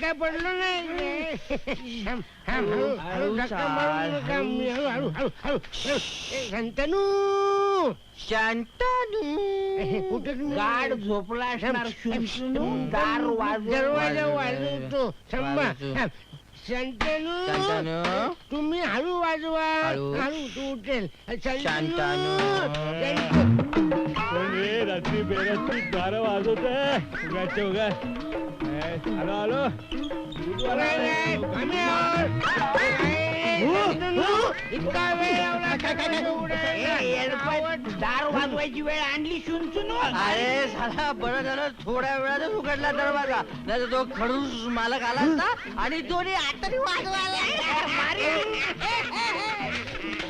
काय पडलो नाही शंतनू शांतानू कुठे? गाड झोपला असणार दरवाजा वाजवतो. शंतनू शांतानू. तुम्ही हळू वाजवा. हळू. हळू तू उठेल. शांतानू. शंतनू. कोणी रात्री बेरात्री दार वाजवत उगाच उगा आलो आलो नाही, नाही, आम्ही आहोत. इतका वेळ लावला का उघडायला? दार वाजवायची वेळ आणली अरे साला बरं झालं थोड्या वेळातच उघडला दरवाजा नाही तो खडूस मालक आला असता आणि दोन्ही आतरी वाजवायला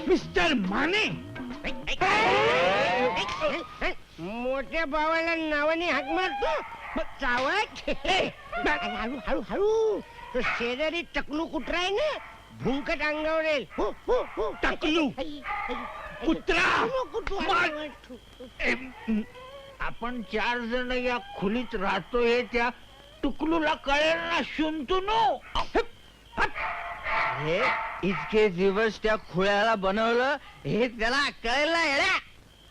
मिस्टर माने. मोठ्या भावाला नावाने हाक मारतो. मग चावत हळू हळू हळू. तो शेजारी टकलू कुत्रा आहे ना भुंकट अंगावर येईल. टकलू? कुत्रा? आपण चार जण या खोलीत राहतो हे त्या टुकलूला कळेल ना शुनतुनू हे इतके दिवस त्या खुळ्याला बनवलं हे त्याला कळेल ना येड्या.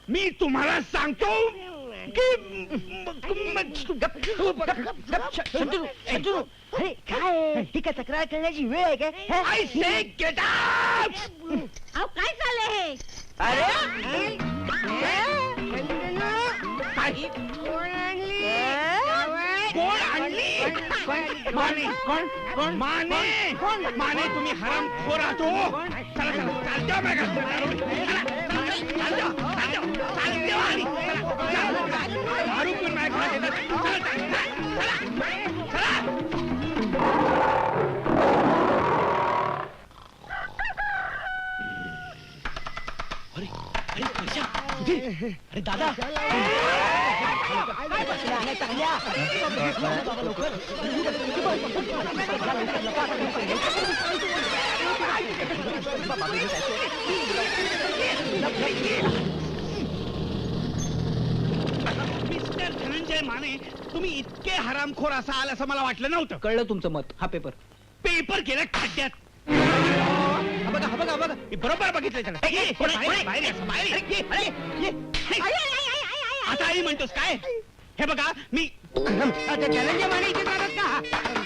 मी तुम्हाला सांगतो शंतनू शंतनू अरे काय ठीक आहे तक्रार करण्याची वेळ आहे काय आय अहो काय चाललंय हे अरे कोण आणली? कोण आणली माने कोण कोण माने माने तुम्ही हराम खोर आहात हो. चला चला चालत्या मागा. चालत्या, चालत्या, चालत्या चला, दारू पिऊन माझ्या घरात येतात. चला, चला, चला, चला. अरे दादा मिस्टर धनंजय माने तुम्ही इतके हरामखोर असाल असं मला वाटलं नव्हतं. कळलं तुमचं मत हा पेपर पेपर केलं खड्ड्यात. हा बघा हा बघा हा बघा. बरोबर बघितलं त्याला. ये, बाहेर, बाहेर ये, असं, बाहेर ये, ये, ये, ये. आता आई म्हणतोस काय? हे बघा मी आता धनंजय माने इथे राहतात का?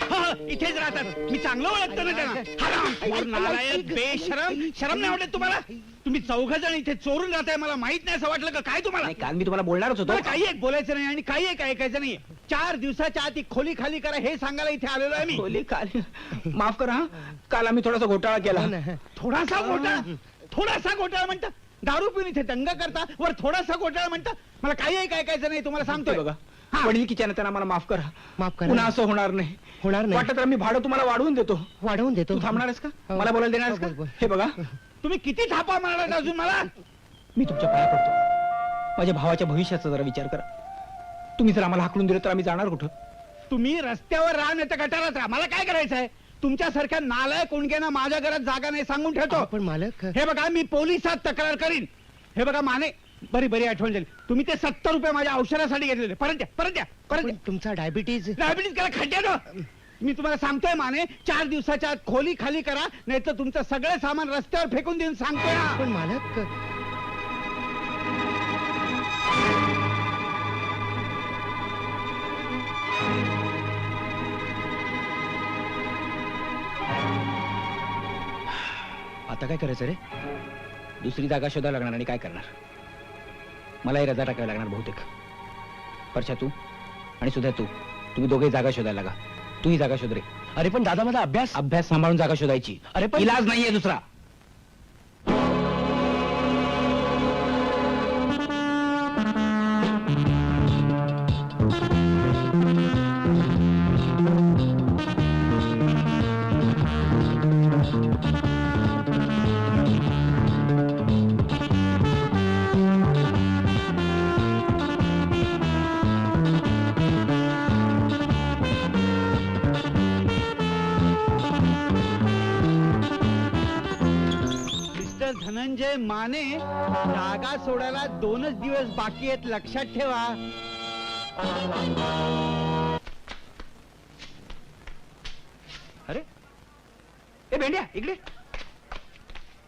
हो, हो, इथेच राहतात. मी चांगलं ओळखतो ना त्यांना. हरामखोर, नालायक बेशरम शरम नाही वाटत तुम्हाला? तुम्ही चौघ जण इथे चोरून राहताय मला माहीत नाही असं वाटलं का? काय तुम्हाला? नाही काल मी तुम्हाला बोलणारच होतो. मला काही एक बोलायचं नाही आणि काही एक ऐकायचं नाही चार दिवसाच्या आत ही खोली खाली करा हे सांगायला इथे आलेलो आहे मी. खोली खाली? माफ करा हा. काल आम्ही थोडासा घोटाळा केला. थोडासा घोटाळा? थोडासा घोटाळा म्हणता? दारू पिऊन इथे दंगा करता? वर थोडासा घोटाळा म्हणता? मला काही एक ऐकायचं नाही तुम्हाला सांगतोय. बघा. हा. वडील किचन त्यांना मला माफ करा. माफ करा. पुन्हा असं होणार नाही. होणार नाही. वाटत तर मी भाडं तुम्हाला वाढवून देतो. वाढवून देतो. तू थांबणारस का? हो. मला बोलायला देणारस हो, बोल, बोल. का हे बघा. तुम्ही किती थापा मारणार अजून मला? मी तुमच्या पाया पडतो. माझ्या भावाच्या भविष्याचा जरा विचार करा. तुम्ही जर आम्हाला हाकलून दिलं तर आम्ही जाणार कुठं? तुम्ही रस्त्यावर राहा नाही तर गटारात राहा. मला काय करायचं आहे? तुमच्यासारख्या नालाय कोणग्यांना माझ्या घरात जागा नाही सांगून ठेवतो. पण मालक. हे बघा मी पोलिसात तक्रार करीन. हे बघा माने बरी बरी आठवण झाली. तुम्ही ते सत्तर रुपये माझ्या औषधासाठी घेतलेले. परत द्या परत द्या परत पण द्या. तुमचा डायबिटीज डायबिटीस करा खड्ड्यात मी तुम्हाला सांगतोय माने चार दिवसाच्या आत खोली खाली करा नाही तर तुमचं सगळं सामान रस्त्यावर फेकून देऊन सांगतोय ना. पण मालक आता काय करायचं रे? दुसरी जागा शोधायला लागणार आणि काय करणार? मलाही रजा टाकायला लागणार बहुतेक. परशा तू आणि सुद्धा तू तुम्ही दोघे जागा शोधायला लागा. तू ही जागा शोध रे. अरे पण दादा माझा अभ्यास अभ्यास सांभाळून जागा शोधायची. अरे पण- इलाज नाहीये दुसरा. माने जागा सोडायला दोनच दिवस बाकी आहेत लक्षात ठेवा. अरे ए भेंड्या इकडे.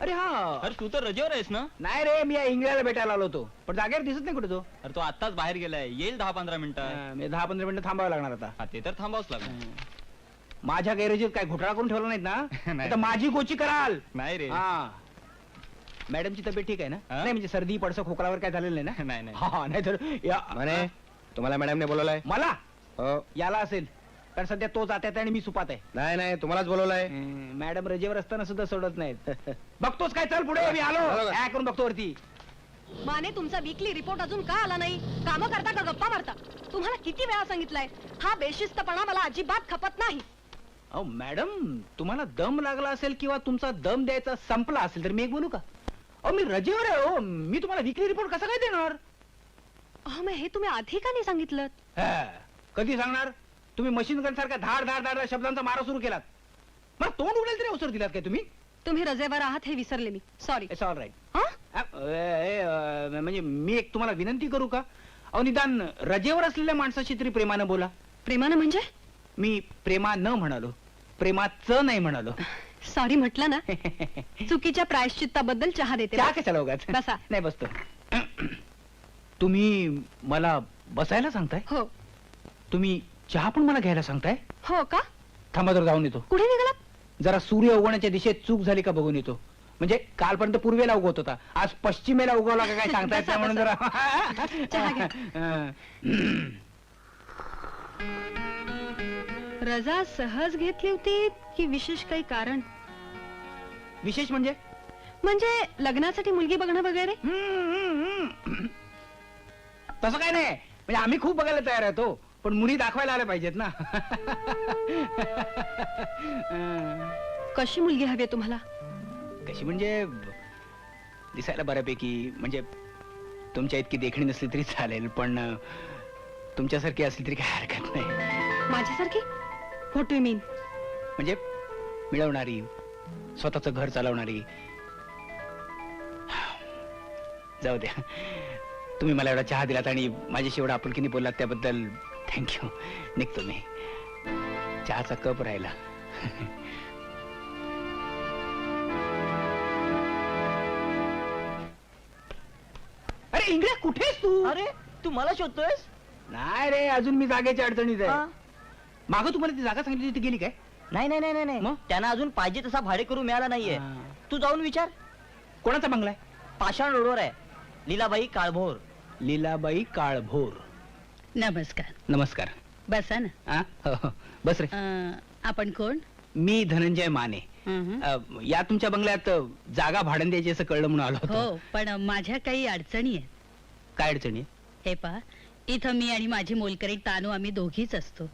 अरे हा. अरे तू तर रजेवर आहेस ना? नाही रे मी या इंग्लंडला भेटायला आलो होतो. पण जागेवर दिसत नाही कुठे तो. अरे तो आत्ताच बाहेर गेलाय. येईल दहा पंधरा मिनिटं. दहा पंधरा मिनिटं थांबावं लागणार आता. ते तर थांबावच लागणार. माझ्या गैरेजीत काय घोटाळा करून ठेवला नाहीत ना? माझी गोची कराल. नाही रे. हा. मॅडमची तब्येत ठीक आहे ना? हा? नाही म्हणजे सर्दी पडसं खोकलावर काय झालेलं नाही ना? नाही नाही. हा नाही तर या म्हणे तुम्हाला मॅडमने बोलवलंय? मला? हो. याला असेल. कारण सध्या तो जात आहे आणि मी सुपात आहे. नाही नाही तुम्हालाच बोलवलंय. हम्म, मॅडम रजेवर असताना सुद्धा सोडत नाहीत. बघतोच काय? चल पुढे मी आलो? काय करून बघतो वरती. माने तुमचा वीकली रिपोर्ट अजून का आला नाही? काम करता का गप्पा मारता? तुम्हाला किती वेळा सांगितलंय? हा बेशिस्तपणा मला अजिबात खपत नाही. अहो मॅडम तुम्हाला दम लागला असेल किंवा तुमचा दम द्यायचा संपला असेल तर मी एक बोलू का? अहो मी रजेवर आहे हो मी तुम्हाला विकली रिपोर्ट कसा काय देणार? अहो मग हे तुम्ही आधी का नाही सांगितलं? हा, कधी सांगणार? तुम्ही मशीन गन सारखा धाड धाड धाड शब्दांचा मारा सुरू केलात. मला तोंड उडेल तरी अवसर दिलात काय तुम्ही? तुम्ही रजेवर आहात हे विसरले मी. सॉरी इट्स ऑल राईट म्हणजे मी एक तुम्हाला विनंती करू का? अहो निदान रजेवर असलेल्या माणसाशी तरी प्रेमानं बोला. प्रेमानं म्हणजे? मी प्रेमा न म्हणालो. प्रेमाचं नाही म्हणालो. सॉरी म्हटलं ना. चुकीच्या प्रायश्चित्ताबद्दल चहा देते. चहा कशाला उगाच? बसा. नाही बसतो. तुम्ही मला बसायला सांगताय? हो. तुम्ही चहा पण मला घ्यायला सांगताय? हो का? थांबा तर जाऊन येतो. कुठे निघालात? जरा सूर्य उगवण्याच्या दिशेत चूक झाली का बघून येतो. म्हणजे कालपर्यंत पूर्वेला उगवत होता. आज पश्चिमेला उगवला का काय सांगता येत नाही म्हणून जरा. चहा घ्या. अं, रजा सहज घेतली होती की विशेष काही कारण? विशेष म्हणजे? म्हणजे लग्नासाठी मुलगी बघणं वगैरे? तसं काय नाही. म्हणजे आम्ही खूप बघायला तयार आहे पण मुली दाखवायला आल्या पाहिजेत ना. कशी मुलगी हवी आहे तुम्हाला? कशी म्हणजे दिसायला बऱ्यापैकी म्हणजे तुमच्या इतकी देखणी नसली तरी चालेल पण तुमच्यासारखी असली तरी काही हरकत नाही. माझ्यासारखी? व्हॉट यू मीन म्हणजे मिळवणारी स्वतःच घर चालवणारी. जाऊ द्या. तुम्ही मला एवढा चहा दिलात आणि माझ्याशी एवढा आपुलकीने बोललात त्याबद्दल थँक्यू निघतो मी. चहाचा कप राहिला. अरे इंगळ्या कुठेस तू? अरे तू मला शोधतोयस? नाही रे अजून मी जागेच्या अडचणीत? आहे. मागं तुम्हाला ती जागा सांगितली ती गेली काय? नाही नाही नाही नाही मग? नाही त्यांना अजून पाहिजे तसा भाडे करू मिळाला नाहीये. हा. तू जाऊन विचार. कोणाचा बंगला आहे? पाषाण रोडवर आहे. लीलाबाई काळभोर. लीलाबाई काळभोर. नमस्कार. नमस्कार. बसा ना? हो, हो. बस रे. अं, आपण कोण? मी धनंजय माने. अ, या तुमच्या बंगल्यात अ, जागा भाडण द्यायची असं कळलं म्हणून आलो होतो. हो पण माझ्या काही अडचणी आहेत. काय अडचणी आहे? हे पहा इथं मी आणि माझी मोलकरी तानू आम्ही दोघीच असतो.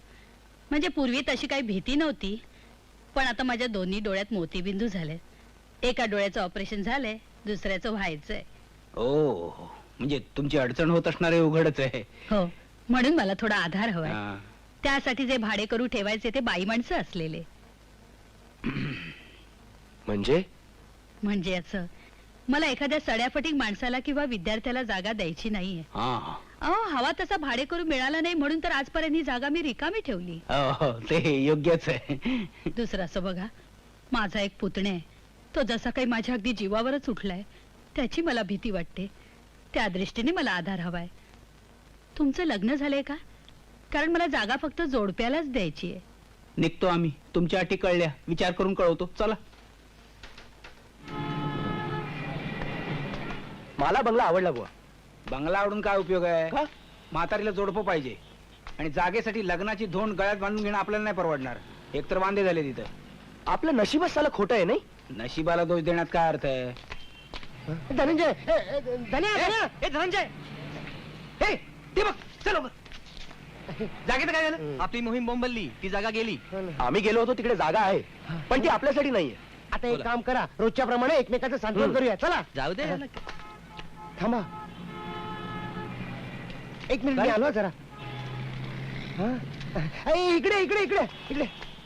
म्हणजे पूर्वी तशी काही भीती नव्हती. पण आता माझ्या दोन्ही डोळ्यात मोतीबिंदू झाले. एका डोळ्याचं ऑपरेशन झालंय दुसऱ्याचं व्हायचंय. ओ म्हणजे तुमची अडचण होत असणार हे उघडच आहे. हो म्हणून मला थोडा आधार हवाय. हा. त्यासाठी जे भाडे करू ठेवायचे ते बाई माणसं असलेले. म्हणजे? म्हणजे असं मला एखाद्या सड्याफटीक माणसाला किंवा विद्यार्थ्याला जागा द्यायची नाहीये. हा. अहो हवा तसा भाडे करून मिळाला नाही म्हणून तर आजपर्यंत ही जागा मी रिकामी ठेवली. हो, हो, ते योग्यच आहे. दुसरं असं बघा माझा एक पुतणे आहे. तो जसा काही माझ्या अगदी जीवावरच उठलाय त्याची मला भीती वाटते. त्या दृष्टीने मला आधार हवाय. तुमचं लग्न झालंय का? कारण मला जागा फक्त जोडप्यालाच द्यायची आहे. निघतो आम्ही. तुमच्या अटी कळल्या. विचार करून कळवतो. चला. मला बंगला आवडला बुवा. बंगला आवडून काय उपयोग आहे? म्हातारीला जोडपं पाहिजे. आणि जागेसाठी लग्नाची धोंड गळ्यात बांधून घेणं आपल्याला नाही परवडणार. एकतर वांदे झाले तिथं. आपलं नशीबच साला खोटं आहे नाही? नशिबाला दोष देण्यात काय अर्थ आहे? धनंजय! धनंजय! हे ते बघ चल. जागेचं काय झालं? आपली मोहीम बोंबलली ती जागा गेली. आम्ही गेलो होतो तिकडे जागा आहे. पण ती आपल्यासाठी नाहीये. आता एक काम करा रोजच्या प्रमाणे एकमेकाचं सांत्वन करूया चला. जाऊ दे. थांबा. एक मिनिट मी आलो जरा. हा? ए, इकडे इकडे इकडे इकडे.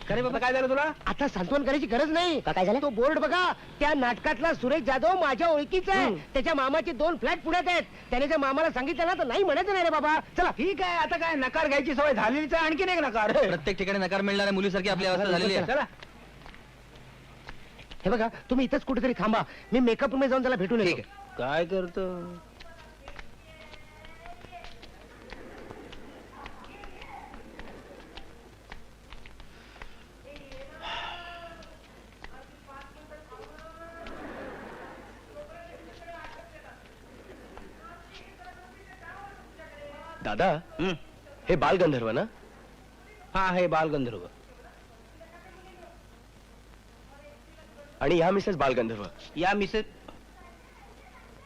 खरे बाबा काय झालं तुला? आता सांत्वन करायची गरज नाही. का काय झालं? तो बोर्ड बघा त्या नाटकातला सुरेश जाधव माझ्या ओळखीचा आहे. त्याच्या मामाचे दोन फ्लॅट पुण्यात आहेत. त्याने जर मामाला सांगितलं ना तर नाही म्हणायचं नाही रे बाबा. चला. ठीक आहे आता काय नकार घ्यायची सवय झालेलीच आहे आणखीन एक नकार. प्रत्येक ठिकाणी नकार मिळणाऱ्या मुलीसारखी आपली अवस्था झालेली आहे चला. हे बघा तुम्ही इथंच कुठेतरी थांबा. मी मेकअप रूम जाऊन त्याला भेटून ठीक येतो आहे. काय करतो? दादा हं. बालगंधर्व ना? हा हे बालगंधर्व आणि ह्या मिसेस बालगंधर्व या मिसेस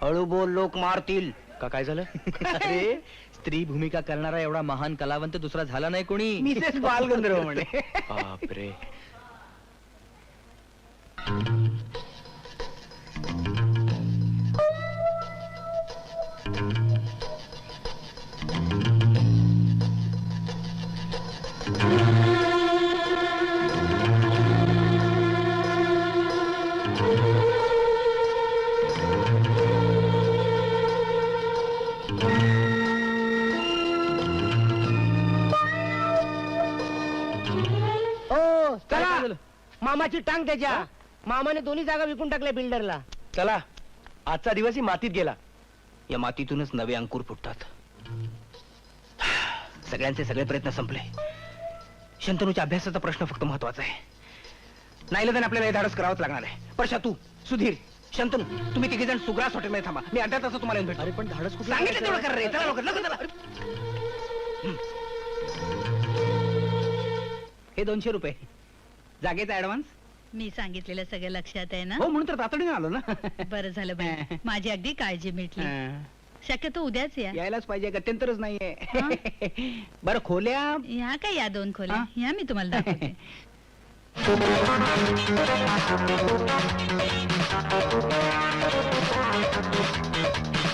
हळू बोल लोक मारतील. का काय झालं? अरे स्त्री भूमिका करणारा एवढा महान कलावंत दुसरा झाला नाही कोणी. मिसेस बालगंधर्व म्हणे. बापरे. मामाची टांग त्याच्या. मामाने दोन्ही जागा विकून टाकल्या बिल्डरला. चला आजचा दिवसही मातीत गेला. या मातीतूनच नवे अंकुर फुटतात. सगळ्यांचे सगळे प्रयत्न संपले. शंतनूच्या अभ्यासाचा प्रश्न फक्त महत्त्वाचा आहे. नाही तर आपल्याला हे धाडस करावंच लागणार आहे. परशा तू सुधीर शंतनू तुम्ही तिघे जण सुग्रास हॉटेलमध्ये थांबा. मी अर्ध्या तासात तुम्हाला येऊन भेटतो. अरे पण धाडस कुठलं सांगितलं तेवढं कर रे. चला लवकर लवकर चला. हं. हे दोनशे रुपये. जागेचा ऍडव्हान्स मी सांगितलेलं सगळं लक्षात आहे ना? हो म्हणून तर तातडीने आलो ना. बरं झालं बाई माझी अगदी काळजी मिटली. शक्यतो उद्याच या. यायलाच पाहिजे गत्यंतरच नाहीये. बरं खोल्या? ह्या काय या दोन खोल्या? ह्या मी तुम्हाला दाखवते.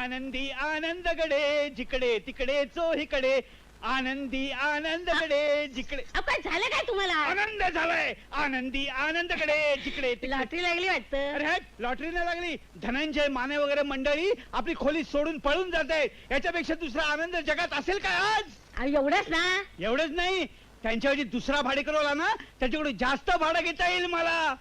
आनंदी आनंदगडे जिकडे तिकडे चोहीकडे. आनंदी आनंदगडे जिकडे काय झालं काय तुम्हाला? आनंद झालाय. आनंदी आनंदकडे जिकडे तिकडे लॉटरी लागली वाटतं. अरे हट, लॉटरी नाही लागली. धनंजय माने वगैरे मंडळी आपली खोली सोडून पळून जात आहेत याच्यापेक्षा दुसरा आनंद जगात असेल काय आज? एवढंच ना. एवढंच नाही. त्यांच्याऐवजी दुसरा भाडेकरू आला ना त्याच्याकडून जास्त भाडं घेता येईल मला.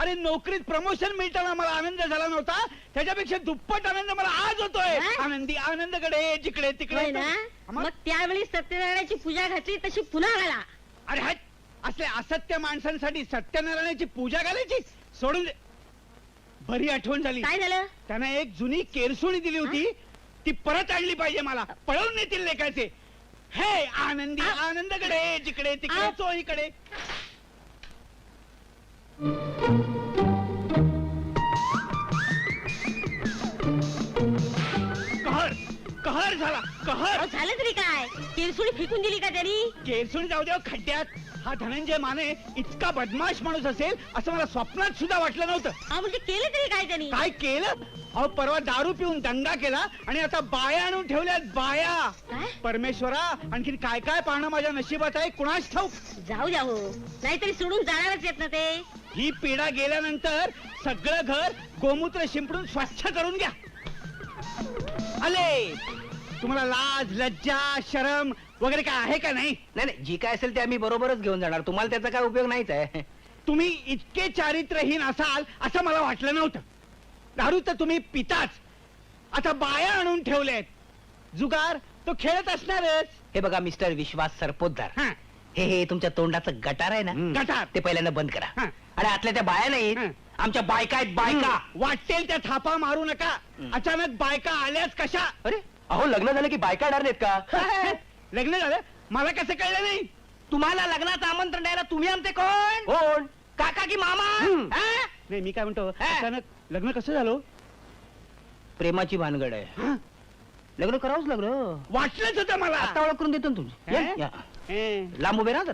अरे नोकरीत प्रमोशन मिळताना मला आनंद झाला नव्हता. त्याच्यापेक्षा दुप्पट आनंद मला आज होतोय. हा? आनंदी आनंदकडे जिकडे तिकडे ना? मग त्यावेळी सत्यनारायणाची पूजा घातली तशी पुन्हा घाला. अरे हट! असले असत्य माणसांसाठी सत्यनारायणाची पूजा घालायची? सोडून दे. बरी आठवण झाली. काय झालं? त्यानं एक जुनी केरसुणी दिली होती. ती परत आणली पाहिजे मला. पळवून नेतील लेखाचे हे आनंदी आनंदकडे जिकडे तिकडे आ. चोहीकडे. कहर कहर झाला कहर. अहो, झालं तरी काय? किरसुणी फेकून दिली का त्यांनी? केरसुणी जाऊ द्या खड्ड्यात. हा धनंजय माने इतका बदमाश माणूस असेल असं मला स्वप्नात सुद्धा वाटलं नव्हतं. म्हणजे केलं तरी काय त्यांनी? काय केलं? अहो परवा दारू पिऊन दंगा केला आणि आता बाया आणून ठेवल्यात बाया. काय? परमेश्वरा आणखीन काय काय पाहणं माझ्या नशिबात आहे कुणाच ठाऊक? जाऊ द्या हो. नाहीतरी सोडून जाणारच येत ना ते. ही पिढा गेल्यानंतर सगळं घर गोमूत्र शिंपडून स्वच्छ करून घ्या. आले तुम्हाला लाज लज्जा शरम वगैरे काय आहे का नाही? नाही नाही जी काय असेल ते आम्ही बरोबरच घेऊन जाणार. तुम्हाला त्याचा काय उपयोग नाहीच आहे. तुम्ही इतके चारित्र्यहीन असाल असं मला वाटलं नव्हतं. दारू तर तुम्ही पिताच. आता बाया आणून ठेवल्यात जुगार तो खेळत असणारच. हे बघा मिस्टर विश्वास सरपोतदार. हा, हे हे तुमच्या तोंडाचं गटार आहे ना गटार ते पहिल्यांदा बंद करा हा. आणि आतल्या त्या बाया नाहीत हं. आमच्या बायका आहेत बायका वाटेल त्या थापा मारू नका हं. अचानक बायका आल्याच कशा अरे अहो लग्न झालं की बायका येणार नाहीत का लग्न झालं मला कसं कळलं नाही तुम्हाला लग्नाचं आमंत्रण द्यायला तुम्ही आमचे कोण कोण काका की मामा. हा? नाही मी काय म्हणतो हा. अचानक लग्न कसं झालं प्रेमाची भानगड आहे हं? लग्न करावंच लग्न वाटलंच होतं मला आता ओळख करून देतो ना तुमची? या. हे. उभे राहा जरा.